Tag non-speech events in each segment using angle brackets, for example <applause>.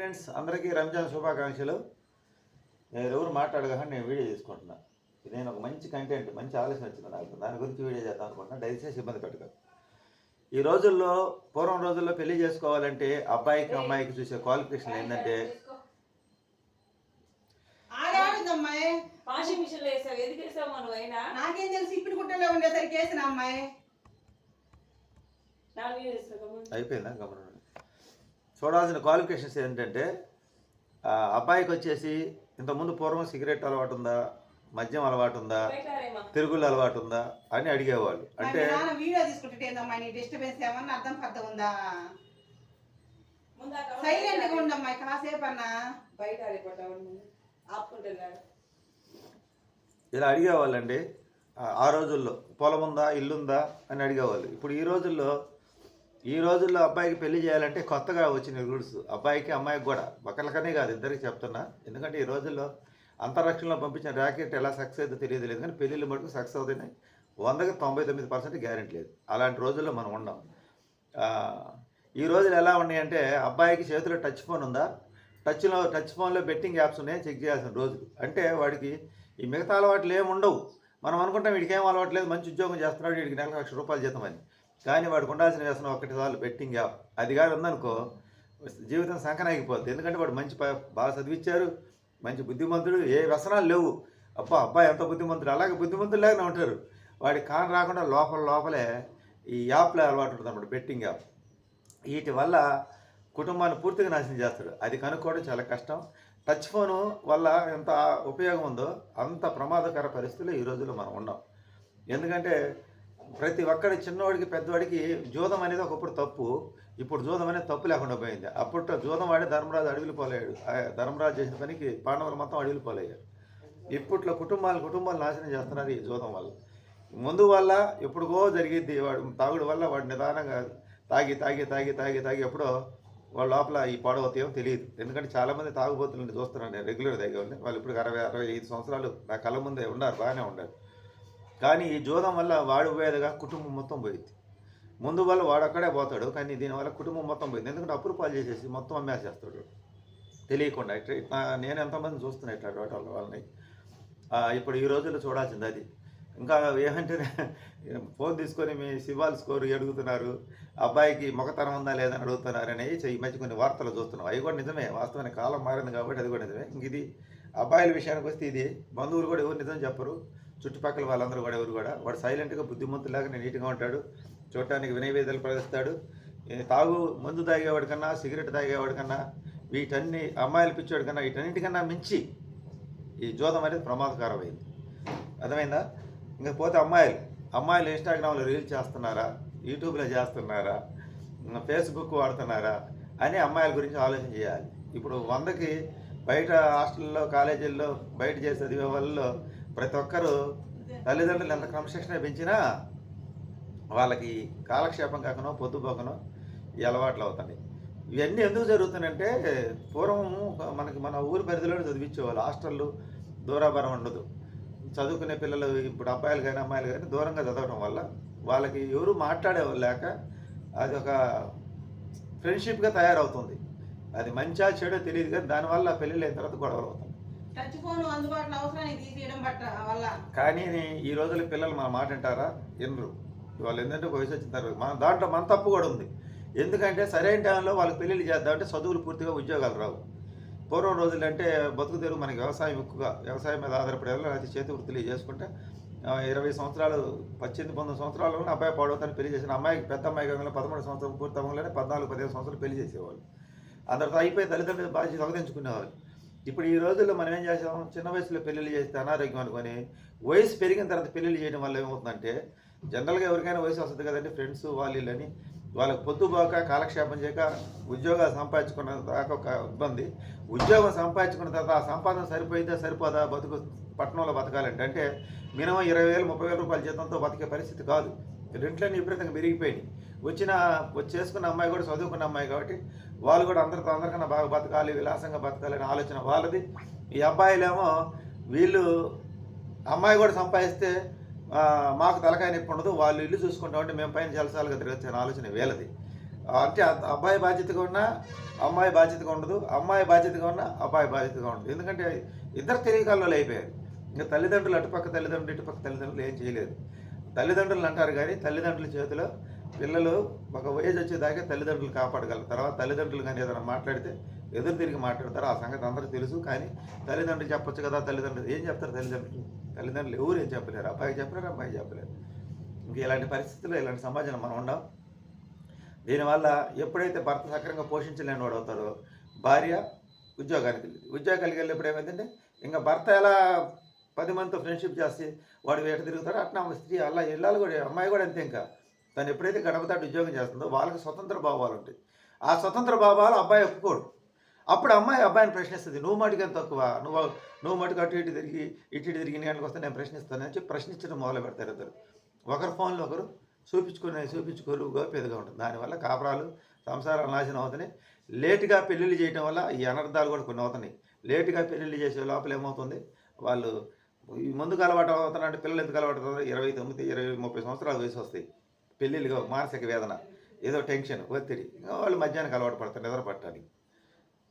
Friends అందరికీ రంజాన్ శుభాకాంక్షలు. నేను ఎవరు మాట్లాడగా నేను వీడియో తీసుకుంటున్నా. ఇది నేను ఒక మంచి కంటెంట్ మంచి ఆలోచన వచ్చింది నాకు. దాని గురించి వీడియో చేద్దాం అనుకుంటున్నా. దయచేసి ఇబ్బంది పెట్టదు ఈ రోజుల్లో పూర్వం రోజుల్లో పెళ్ళి చేసుకోవాలంటే అబ్బాయికి అమ్మాయికి చూసే క్వాలిఫికేషన్ ఏంటంటే నాకేం తెలిసి ఇప్పుడు గుట్టలో ఉండేసరికి వేసిన అమ్మాయి. అయిపోయిందా గమనం చూడాల్సిన క్వాలిఫికేషన్స్ ఏంటంటే అబ్బాయికి వచ్చేసి ఇంతకుముందు పూర్వం సిగరెట్ అలవాటు ఉందా? మద్యం అలవాటు ఉందా? తిరుగుళ్ళు అలవాటు ఉందా? అని అడిగేవాళ్ళు. అంటే అంటే నాన్న వీడియో తీసుకుంటే ఏందమ్మా నీ డిస్టర్బెన్స్ ఏమన్నా అర్థం పర్థం ఉందా? ముందా సైలెంట్గా ఉండమ్మాయి కాసేపు అన్నా. బయట ఆరిపోతావు ఆపుకుంటున్నాడు ఇలా అడిగేవాళ్ళండి ఆ- ఆ రోజుల్లో పొలం ఉందా ఇల్లు ఉందా అని అడిగేవాళ్ళు. ఇప్పుడు ఈ రోజుల్లో ఈ రోజుల్లో అబ్బాయికి పెళ్ళి చేయాలంటే కొత్తగా వచ్చిన రూల్స్ అబ్బాయికి అమ్మాయికి కూడా. ఒకళ్ళకనే కాదు ఇద్దరికి చెప్తున్నా. ఎందుకంటే ఈ రోజుల్లో అంతరిక్షంలో పంపించిన ర్యాకెట్ ఎలా సక్సెస్ అవుతుందో తెలియదు లేదు కానీ పెళ్ళిళ్ళు మటుకు సక్సెస్ అవుతున్నాయి. వందకి తొంభై తొమ్మిది పర్సెంట్ గ్యారెంటీ లేదు. అలాంటి రోజుల్లో మనం ఉన్నాం ఈ రోజులు ఎలా ఉన్నాయంటే అబ్బాయికి చేతిలో టచ్ ఫోన్ ఉందా? టచ్లో టచ్ ఫోన్లో బెట్టింగ్ యాప్స్ ఉన్నాయి? చెక్ చేయాల్సిన రోజులు. అంటే వాడికి ఈ మిగతా అలవాట్లు ఏమి ఉండవు. మనం అనుకుంటాం వీడికి ఏం అలవాటు లేదు మంచి ఉద్యోగం చేస్తున్నాడు వీడికి నెలకు లక్ష రూపాయలు జీతం అని. కానీ వాడికి ఉండాల్సిన వ్యసనం ఒకటి సార్లు బెట్టింగ్ యాప్ అది కాదు ఉందనుకో జీవితం సంకనాగిపోద్ది. ఎందుకంటే వాడు మంచి బాగా చదివిచ్చారు మంచి బుద్ధిమంతుడు ఏ వ్యసనాలు లేవు. అబ్బా అబ్బాయి ఎంత బుద్ధిమంతుడు? అలాగే బుద్ధిమంతులు లేకనే ఉంటారు. వాడికి కాని రాకుండా లోపల లోపలే ఈ యాప్లో అలవాటు ఉంటుంది అన్నమాట బెట్టింగ్ యాప్ వీటి వల్ల కుటుంబాన్ని పూర్తిగా నాశనం చేస్తాడు. అది కనుక్కోవడం చాలా కష్టం. టచ్ ఫోను వల్ల ఎంత ఉపయోగం ఉందో అంత ప్రమాదకర పరిస్థితుల్లో ఈ రోజుల్లో మనం ఉన్నాం. ఎందుకంటే ప్రతి ఒక్కడి చిన్నవాడికి పెద్దవాడికి జూదం అనేది ఒకప్పుడు తప్పు. ఇప్పుడు జూదం అనేది తప్పు లేకుండా పోయింది. అప్పుడు జూదం వాడే ధర్మరాజు అడవిలు పోలేడు. ధర్మరాజు చేసిన పనికి పాండవులు మొత్తం అడవిలు పోలయ్యారు ఇప్పట్లో కుటుంబాలు కుటుంబాలు నాశనం చేస్తున్నారు ఈ జూదం వల్ల. ముందు వల్ల ఎప్పుడుకో జరిగింది వాడు తాగుడు వల్ల వాడు నిదానంగా తాగి తాగి తాగి తాగి తాగి ఎప్పుడో వాళ్ళ లోపల ఈ పాడవుతాయో తెలియదు. ఎందుకంటే చాలామంది తాగుబోతులు చూస్తున్నాను నేను రెగ్యులర్ దగ్గర వాళ్ళు ఇప్పుడు అరవై అరవై ఐదు సంవత్సరాలు నా కళ్ళ ముందే ఉన్నారు బాగానే ఉన్నారు. కానీ ఈ జూదం వల్ల వాడు పోయేదిగా కుటుంబం మొత్తం పోయింది. ముందు వల్ల వాడు అక్కడే పోతాడు కానీ దీనివల్ల కుటుంబం మొత్తం పోయింది. ఎందుకంటే అప్పులు పాలు చేసేసి మొత్తం అమ్మేసేస్తాడు తెలియకుండా ఇట్లా ఇట్లా నేను ఎంతమంది చూస్తున్నా ఇట్లా వాళ్ళ వాళ్ళని. ఇప్పుడు ఈ రోజుల్లో చూడాల్సింది అది. ఇంకా ఏమంటే <laughs> ఫోన్ తీసుకొని మీ సివాల్ స్కోర్ అడుగుతున్నారు అబ్బాయికి మొగతనం ఉందా లేదని అడుగుతున్నారు అని ఈ మధ్య కొన్ని వార్తలు చూస్తున్నాం. అవి కూడా నిజమే వాస్తవానికి కాలం మారింది కాబట్టి అది కూడా నిజమే. ఇంక ఇది అబ్బాయిల విషయానికి వస్తే ఇది బంధువులు కూడా ఎవరు నిజం చెప్పరు. చుట్టుపక్కల వాళ్ళందరూ కూడా ఎవరు కూడా వాడు సైలెంట్గా బుద్ధిమంతులాగా నీట్గా ఉంటాడు. చూడటానికి వినయవేదాలు ప్రదర్శిస్తాడు తాగు మందు తాగేవాడి కన్నా సిగరెట్ తాగేవాడి కన్నా వీటన్ని అమ్మాయిలు పిచ్చేవాడి కన్నా వీటన్నిటికన్నా మించి ఈ జోదం అనేది ప్రమాదకరమైంది. అర్థమైందా? ఇంకా పోతే అమ్మాయిలు అమ్మాయిలు ఇన్స్టాగ్రామ్లో రీల్స్ చేస్తున్నారా? యూట్యూబ్లో చేస్తున్నారా? ఫేస్బుక్ వాడుతున్నారా? అని అమ్మాయిల గురించి ఆలోచన చేయాలి. ఇప్పుడు వందకి బయట హాస్టల్లో కాలేజీల్లో బయట చేసే చదివే వాళ్ళలో ప్రతి ఒక్కరు తల్లిదండ్రులు ఎంత క్రమశిక్షణ పెంచినా వాళ్ళకి కాలక్షేపం కాకనో పొద్దుపోకనో ఈ అలవాట్లు అవుతాయి. ఇవన్నీ ఎందుకు జరుగుతున్నాయంటే పూర్వం మనకి మన ఊరి పరిధిలో చదివించేవాళ్ళు హాస్టళ్ళు దూరాభారం ఉండదు. చదువుకునే పిల్లలు ఇప్పుడు అబ్బాయిలు కానీ అమ్మాయిలు కానీ దూరంగా చదవడం వల్ల వాళ్ళకి ఎవరు మాట్లాడేవాళ్ళు లేక అది ఒక ఫ్రెండ్షిప్గా తయారవుతుంది. అది మంచా చెడో తెలియదు కానీ దానివల్ల పెళ్ళిళ్ళు అయిన తర్వాత గొడవలు అవుతుంది టచ్ ఫోన్ అందుబాటులో అవసరానికి తీసేయడం బట్ట వల్ల. కానీ ఈ రోజుల పిల్లలు మన మాట అంటారా వినరు. వాళ్ళు ఏంటంటే ఒక వయసు వచ్చిన తర్వాత మన దాంట్లో మన తప్పు కూడా ఉంది. ఎందుకంటే సరైన టైంలో వాళ్ళకి పెళ్ళిళ్ళు చేద్దామంటే చదువులు పూర్తిగా ఉద్యోగాలు రావు. పూర్వం రోజులు అంటే బతుకు తెరువు మనకి వ్యవసాయం ఎక్కువగా వ్యవసాయం మీద ఆధారపడే వాళ్ళు అది చేతి వృత్తులు చేసుకుంటే ఇరవై సంవత్సరాలు పద్దెనిమిది పంతొమ్మిది సంవత్సరాలు అబ్బాయి పాడవుతాను పెళ్ళి చేసిన అమ్మాయికి పెద్ద అమ్మాయి కాకుండా పదమూడు సంవత్సరాలు పూర్తి అవ్వగానే పద్నాలుగు పదిహేను సంవత్సరాలు పెళ్ళి చేసేవాళ్ళు. అందరితో అయిపోయి తల్లిదండ్రులు బాధ్యత సగదించుకునేవాళ్ళు ఇప్పుడు ఈ రోజుల్లో మనం ఏం చేసాం? చిన్న వయసులో పెళ్ళిళ్ళు చేస్తే అనారోగ్యం అనుకొని వయసు పెరిగిన తర్వాత పెళ్ళిళ్ళు చేయడం వల్ల ఏమవుతుందంటే జనరల్గా ఎవరికైనా వయసు వస్తుంది కదండి ఫ్రెండ్స్ వాళ్ళు అని వాళ్ళకి పొద్దుపోక కాలక్షేపం చేయక ఉద్యోగాలు సంపాదించుకున్న దాకా ఒక ఇబ్బంది. ఉద్యోగం సంపాదించుకున్న తర్వాత ఆ సంపాదన సరిపోయిందా సరిపోదా బతుకు పట్టణంలో బతకాలంటే అంటే మినిమం ఇరవై వేలు ముప్పై వేల రూపాయల జీతంతో బతికే పరిస్థితి కాదు. రెంట్లన్నీ విపరీతంగా పెరిగిపోయినాయి. వచ్చిన వచ్చి చేసుకున్న అమ్మాయి కూడా చదువుకున్న అమ్మాయి కాబట్టి వాళ్ళు కూడా అందరితో అందరికన్నా బాగా బతకాలి విలాసంగా బతకాలి అనే ఆలోచన వాళ్ళది. ఈ అబ్బాయిలేమో వీళ్ళు అమ్మాయి కూడా సంపాదిస్తే మాకు తలకాయ నొప్పి ఉండదు వాళ్ళు ఇల్లు చూసుకుంటామంటే మేము పైన జలసాలుగా తిరగచ్చు అనే ఆలోచన వీళ్ళది. అంటే అబ్బాయి బాధ్యతగా ఉన్నా అమ్మాయి బాధ్యతగా ఉండదు అమ్మాయి బాధ్యతగా ఉన్నా అబ్బాయి బాధ్యతగా ఉండదు. ఎందుకంటే ఇద్దరు తెలియకాలలో అయిపోయారు. ఇంకా తల్లిదండ్రులు అటుపక్క తల్లిదండ్రులు ఇటుపక్క తల్లిదండ్రులు ఏం చేయలేదు. తల్లిదండ్రులు అంటారు కానీ తల్లిదండ్రుల చేతిలో పిల్లలు ఒక వయసు వచ్చేదాకా తల్లిదండ్రులు కాపాడగలరు. తర్వాత తల్లిదండ్రులు కానీ ఏదైనా మాట్లాడితే ఎదురు తిరిగి మాట్లాడతారు. ఆ సంగతి అందరూ తెలుసు. కానీ తల్లిదండ్రులు చెప్పొచ్చు కదా తల్లిదండ్రులు ఏం చెప్తారు తల్లిదండ్రులు? తల్లిదండ్రులు ఎవరు ఏం చెప్పలేరు? అబ్బాయికి చెప్పలేరు అమ్మాయికి చెప్పలేరు. ఇంక ఇలాంటి పరిస్థితుల్లో ఇలాంటి సమాజంలో మనం ఉండం. దీనివల్ల ఎప్పుడైతే భర్త సక్రంగా పోషించలేని వాడు అవుతాడో భార్య ఉద్యోగానికి వెళ్ళింది. ఉద్యోగానికి వెళ్ళినప్పుడు ఏమైందంటే ఇంకా భర్త ఎలా పది మందితో ఫ్రెండ్షిప్ చేసి వాడు వేట తిరుగుతాడు అట్లా స్త్రీ అలా ఇళ్ళాలు కూడా అమ్మాయి కూడా అంతే ఇంకా. తను ఎప్పుడైతే గడప దాటి ఉద్యోగం చేస్తుందో వాళ్ళకి స్వతంత్ర భావాలు ఉంటాయి. ఆ స్వతంత్ర భావాలు అబ్బాయి ఒప్పుకోడు. అప్పుడు అమ్మాయి అబ్బాయిని ప్రశ్నిస్తుంది నువ్వు మటుకు ఎంత తక్కువ? నువ్వు నువ్వు మటుకు అటు ఇటు తిరిగి ఇటు ఇటు తిరిగి నేను వస్తే నేను ప్రశ్నిస్తాను అని చెప్పి ప్రశ్నించడం మొదలు పెడతారు ఇద్దరు. ఒకరు ఫోన్లో ఒకరు చూపించుకునే చూపించుకోరు గోపేదగా ఉంటుంది. దానివల్ల కాపురాలు సంసారాలు నాశనం అవుతున్నాయి. లేటుగా పెళ్ళిళ్ళు చేయడం వల్ల ఈ అనర్థాలు కూడా కొన్ని అవుతున్నాయి. లేటుగా పెళ్ళిళ్ళు చేసే లోపల ఏమవుతుంది? వాళ్ళు ఈ ముందుకు అలవాటు అవుతున్నారంటే పిల్లలు ఎందుకు అలవాటు అవుతారు ఇరవై తొమ్మిది ఇరవై ముప్పై సంవత్సరాల వయసు వస్తాయి. పెళ్ళిళ్ళుగా మానసిక వేదన ఏదో టెన్షన్ ఒత్తిడి వాళ్ళు మధ్యాహ్నం అలవాటు పడతారు నిద్ర పట్టాలి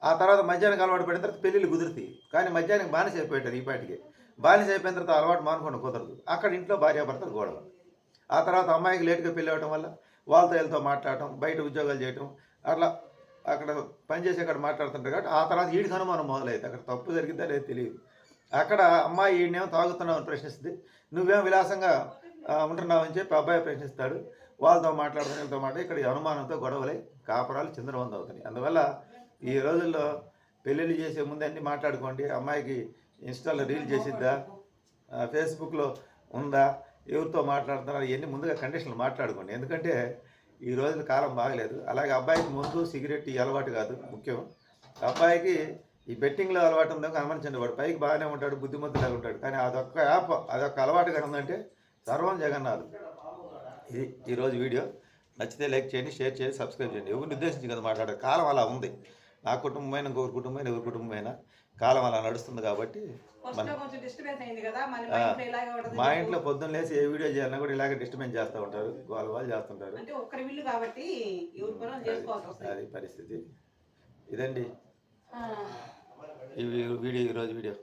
ఆ తర్వాత మధ్యాహ్నం అలవాటు పడిన తర్వాత పెళ్ళిళ్ళు కుదురుతాయి. కానీ మధ్యాహ్నం బానిస అయిపోయాడు ఈ పాటికి. బానిస అయిపోయిన తర్వాత అలవాటు మానుకోండి కుదరదు. అక్కడ ఇంట్లో భార్యాభర్తలు గొడవ. ఆ తర్వాత అమ్మాయికి లేట్గా పెళ్ళి అవ్వడం వల్ల వాళ్ళతో వీళ్ళతో మాట్లాడటం బయట ఉద్యోగాలు చేయటం అట్లా అక్కడ పనిచేసి అక్కడ మాట్లాడుతుంటారు కాబట్టి ఆ తర్వాత ఈడికి అనుమానం మొదలైతే అక్కడ తప్పు జరిగిందా లేదు తెలియదు. అక్కడ అమ్మాయి ఈయనేమో తాగుతున్నావు అని ప్రశ్నిస్తుంది. నువ్వేం విలాసంగా ఉంటున్నావు అని చెప్పి అబ్బాయి ప్రశ్నిస్తాడు. వాళ్ళతో మాట్లాడుతున్న వీళ్ళతో మాట్లాడి ఇక్కడ అనుమానంతో గొడవలై కాపురాలు చిందరవంద అవుతున్నాయి. అందువల్ల ఈ రోజుల్లో పెళ్ళిళ్ళు చేసే ముందు అన్నీ మాట్లాడుకోండి. అమ్మాయికి ఇన్స్టాలో రీల్ చేసిద్దా? ఫేస్బుక్లో ఉందా? ఎవరితో మాట్లాడుతున్నారు? ఇవన్నీ ముందుగా కండిషన్లు మాట్లాడుకోండి. ఎందుకంటే ఈ రోజుల కాలం బాగలేదు. అలాగే అబ్బాయికి ముందు సిగరెట్ ఈ అలవాటు కాదు ముఖ్యం. అబ్బాయికి ఈ బెట్టింగ్లో అలవాటు ఉందో గమనించండి వాడు. పైకి బాగానే ఉంటాడు బుద్ధిమంతులాగా ఉంటాడు. కానీ అదొక్క యాప్ అదొక అలవాటు కానీ ఉందంటే సర్వం జగన్నాథ్. ఇది ఈరోజు వీడియో. నచ్చితే లైక్ చేయండి షేర్ చేయండి సబ్స్క్రైబ్ చేయండి. ఎవరిని ఉద్దేశించి కదా మాట్లాడారు? కాలం అలా ఉంది. నా కుటుంబమైన ఇంకొకరి కుటుంబమైన ఎవరి కుటుంబమైనా కాలం అలా నడుస్తుంది కాబట్టి మా ఇంట్లో పొద్దున్న లేసి ఏ వీడియో చేయాలన్నా కూడా ఇలాగే డిస్టర్బెన్స్ చేస్తూ ఉంటారు. వాళ్ళు వాళ్ళు చేస్తుంటారు. అది పరిస్థితి. ఇదండి. ఈ వీడియో ఈరోజు వీడియో.